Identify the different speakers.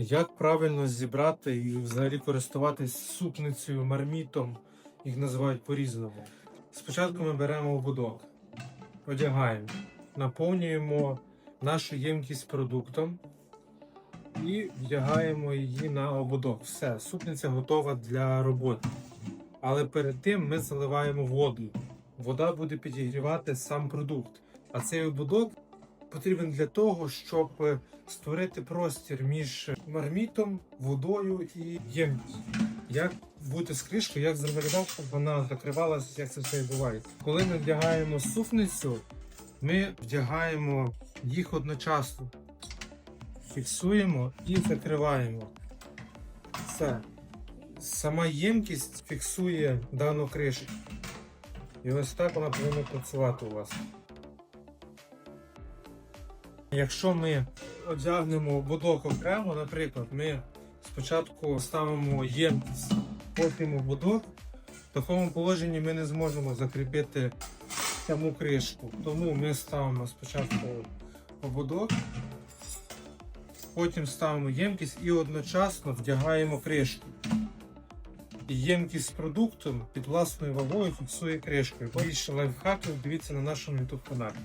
Speaker 1: Як правильно зібрати і взагалі користуватись супницею, мармітом, їх називають по-різному. Спочатку ми беремо ободок, одягаємо, наповнюємо нашу ємкість продуктом і вдягаємо її на ободок. Все, супниця готова для роботи. Але перед тим ми заливаємо воду. Вода буде підігрівати сам продукт. А цей ободок потрібен для того, щоб е, створити простір між мармітом, водою і ємністю. Як бути з кришкою, як замалював, щоб вона закривалася, як це все відбувається. Коли ми вдягаємо суфницю, ми вдягаємо їх одночасно, фіксуємо і закриваємо. Все. Сама ємкість фіксує дану кришку. І ось так вона повинна працювати у вас. Якщо ми одягнемо будок окремо, наприклад, ми спочатку ставимо ємкість, потім будок, в такому положенні ми не зможемо закріпити саму кришку. Тому ми ставимо спочатку ободок, потім ставимо ємкість і одночасно вдягаємо кришку. Ємкість з продуктом під власною вагою фіксує кришкою. Більше лайфхаків дивіться на нашому YouTube каналі.